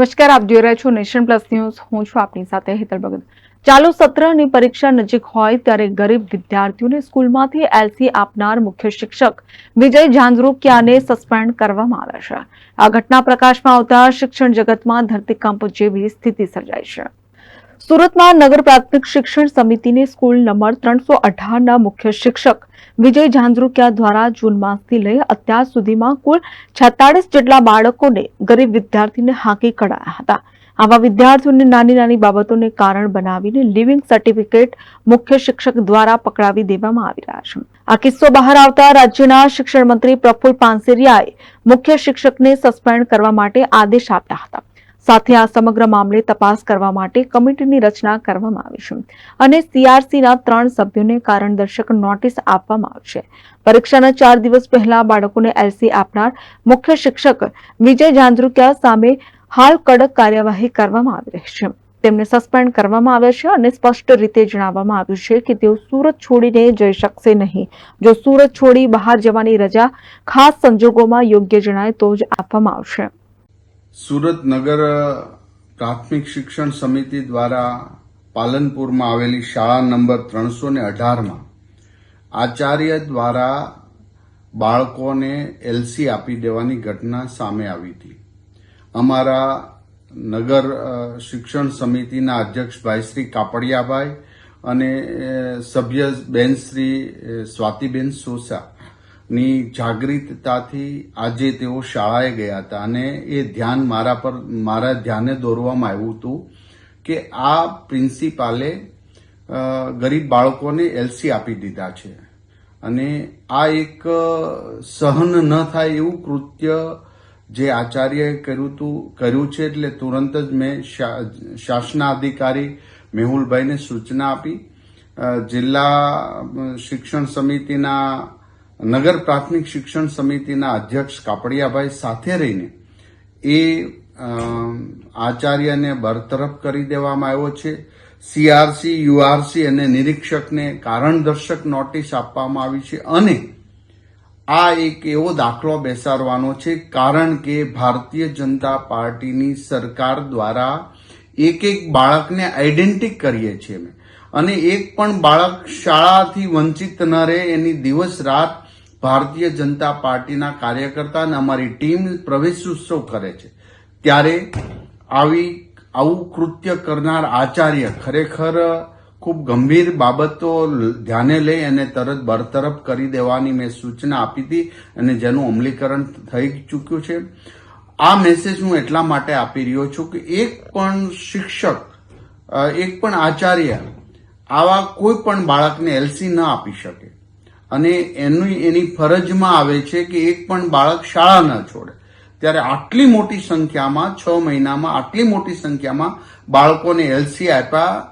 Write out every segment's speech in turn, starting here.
નમસ્કાર, આપ જોઈ રહ્યા છો નેશન પ્લસ ન્યૂઝ. હું છું આપની સાથે હેતલ ભગત. ચાલુ સત્રની પરીક્ષા નજીક હોય ત્યારે ગરીબ વિદ્યાર્થીઓને સ્કૂલમાંથી એલસી આપનાર મુખ્ય શિક્ષક વિજય ઝાંઝરુકિયાને સસ્પેન્ડ કરવામાં આવ્યા છે. આ ઘટના પ્રકાશમાં આવતા શિક્ષણ જગતમાં ધરતીકંપ જેવી સ્થિતિ સર્જાઈ છે. સુરતમાં નગર પ્રાથમિક શિક્ષણ સમિતિની સ્કૂલ નંબર ત્રણસો અઢારના મુખ્ય શિક્ષક વિજય ઝાંઝરૂકિયા દ્વારા જૂન માસથી લઈ અત્યાર સુધીમાં કુલ છેતાળીસ જેટલા બાળકોને ગરીબ વિદ્યાર્થીને હાંકી કઢાયા હતા. આવા વિદ્યાર્થીઓને નાની નાની બાબતોને કારણ બનાવીને લિવિંગ સર્ટિફિકેટ મુખ્ય શિક્ષક દ્વારા પકડાવી દેવામાં આવી રહ્યા છે. આ કિસ્સો બહાર આવતા રાજ્યના શિક્ષણ મંત્રી પ્રફુલ પાનસેરિયાએ મુખ્ય શિક્ષકને સસ્પેન્ડ કરવા માટે આદેશ આપ્યા હતા. સાથે આ સમગ્ર મામલે તપાસ કરવા માટે કમિટીની રચના કરવામાં આવી છે. અને સીઆરસીના ત્રણ સભ્યોને કારણદર્શક નોટિસ આપવામાં આવશે પરીક્ષાના ચાર દિવસ પહેલા બાળકોને એલસી આપનાર મુખ્ય શિક્ષક વિજય જાંદ્રુકિયા સામે હાલ કડક કાર્યવાહી કરવામાં આવી રહી છે. તેમને સસ્પેન્ડ કરવામાં આવ્યા છે અને સ્પષ્ટ રીતે જણાવવામાં આવ્યું છે કે તેઓ સુરત છોડીને જઈ શકશે નહીં. જો સુરત છોડી બહાર જવાની રજા ખાસ સંજોગોમાં યોગ્ય જણાય તો જ આપવામાં આવશે. સુરત નગર પ્રાથમિક શિક્ષણ સમિતિ દ્વારા પાલનપુરમાં આવેલી શાળા નંબર ત્રણસો ને અઢારમાં આચાર્ય દ્વારા બાળકોને એલસી આપી દેવાની ઘટના સામે આવી હતી. અમારા નગર શિક્ષણ સમિતિના અધ્યક્ષ ભાઈ શ્રી કાપડિયાભાઈ અને સભ્ય બેન શ્રી સ્વાતિબેન સોસા ની જાગૃતતાથી આજે તેઓ શાળાએ ગયા હતા અને એ ધ્યાન મારા પર, મારા ધ્યાને દોરવામાં આવ્યું હતું કે આ પ્રિન્સિપાલે ગરીબ બાળકોને એલસી આપી દીધા છે. અને આ એક સહન ન થાય એવું કૃત્ય જે આચાર્યએ કર્યું હતું કર્યું છે એટલે તુરંત જ મેં શા- શાસનાધિકારી મેહુલભાઈને સૂચના આપી. જિલ્લા શિક્ષણ સમિતિના નગર પ્રાથમિક શિક્ષણ સમિતિના અધ્યક્ષ કાપડિયાભાઈ સાથે રહીને એ આચાર્યને બરતરફ કરી દેવામાં આવ્યો છે. સીઆરસી, યુઆરસી અને નિરીક્ષકને કારણદર્શક નોટિસ આપવામાં આવી છે અને આ એક એવો દાખલો બેસાડવાનો છે, કારણ કે ભારતીય જનતા પાર્ટીની સરકાર દ્વારા એક એક બાળકને આઈડેન્ટિક કરીએ છીએ અમે. અને એક પણ બાળક શાળાથી વંચિત ન રહે, એની દિવસ રાત ભારતીય જનતા પાર્ટીના કાર્યકર્તા અને અમારી ટીમ પ્રવેશ ઉત્સવ કરે છે. ત્યારે આવી, આવું કૃત્ય કરનાર આચાર્ય ખરેખર ખૂબ ગંભીર બાબતો ધ્યાને લઈ અને તરત બરતરફ કરી દેવાની મેં સૂચના આપી હતી અને જેનું અમલીકરણ થઈ ચૂક્યું છે. આ મેસેજ હું એટલા માટે આપી રહ્યો છું કે એક પણ શિક્ષક એક પણ આચાર્ય આવા કોઈ પણ બાળકને એલસી ન આપી શકે. અને એની એની ફરજમાં આવે છે કે એક પણ બાળક શાળા ન છોડે. ત્યારે આટલી મોટી સંખ્યામાં છ મહિનામાં આટલી મોટી સંખ્યામાં બાળકોને એલસી આપ્યા.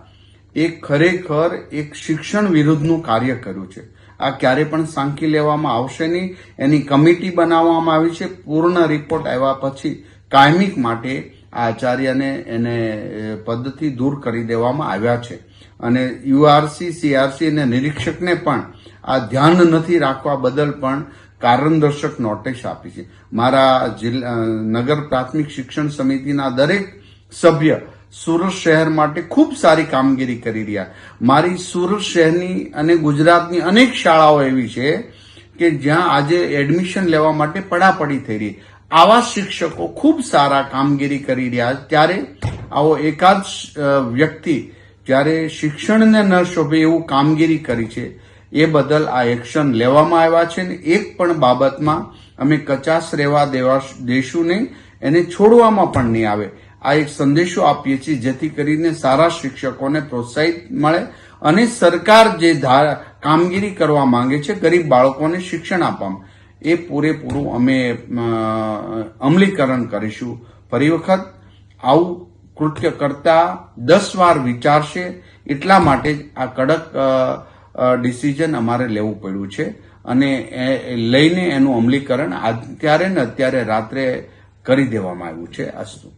એ ખરેખર એક શિક્ષણ વિરુદ્ધનું કાર્ય કર્યું છે. આ ક્યારે પણ સાંકી લેવામાં આવશે નહીં. એની કમિટી બનાવવામાં આવી છે. પૂર્ણ રિપોર્ટ આવ્યા પછી કાયમિક માટે આચાર્યને એને પદથી દૂર કરી દેવામાં આવ્યા છે. અને યુઆરસી, સીઆરસી અને નિરીક્ષકને પણ આ ધ્યાન નથી રાખવા બદલ પણ કારણદર્શક નોટિસ આપી છે. મારા જિલ્લા નગર પ્રાથમિક શિક્ષણ સમિતિના દરેક સભ્ય સુરત શહેર માટે ખૂબ સારી કામગીરી કરી રહ્યા. મારી સુરત શહેરની અને ગુજરાતની અનેક શાળાઓ એવી છે કે જ્યાં આજે એડમિશન લેવા માટે પડાપડી થઈ રહી. આવા શિક્ષકો ખૂબ સારા કામગીરી કરી રહ્યા ત્યારે આવો એકાદ વ્યક્તિ જ્યારે શિક્ષણને ન શોભે એવું કામગીરી કરી છે. એ બદલ આ એક્શન લેવામાં આવ્યા છે ને એક પણ બાબતમાં અમે કચાશ રહેવા દેવા દેશું નહીં, એને છોડવામાં પણ નહીં આવે. આ એક સંદેશો આપીએ છીએ જેથી કરીને સારા શિક્ષકોને પ્રોત્સાહિત મળે અને સરકાર જે કામગીરી કરવા માંગે છે ગરીબ બાળકોને શિક્ષણ આપવામાં એ પૂરેપૂરું અમે અમલીકરણ કરીશું. ફરી વખત આવું કૃત્ય કરતા દસ વાર વિચારશે એટલા માટે જ આ કડક ડિસિઝન અમારે લેવું પડ્યું છે. અને એ લઈને એનું અમલીકરણ અત્યારે ને અત્યારે રાત્રે કરી દેવામાં આવ્યું છે અસ્તુ.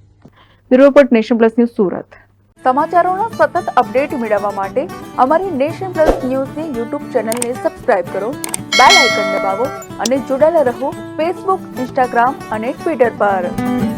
Bureau report Nation Plus News Surat. સમાચારોના સતત અપડેટ મેળવવા માટે અમારી નેશન પ્લસ ન્યૂઝની યુટ્યુબ ચેનલને સબસ્ક્રાઇબ કરો બેલ આઇકન દબાવો અને જોડાયેલા રહો ફેસબુક ઇન્સ્ટાગ્રામ અને ટ્વિટર પર.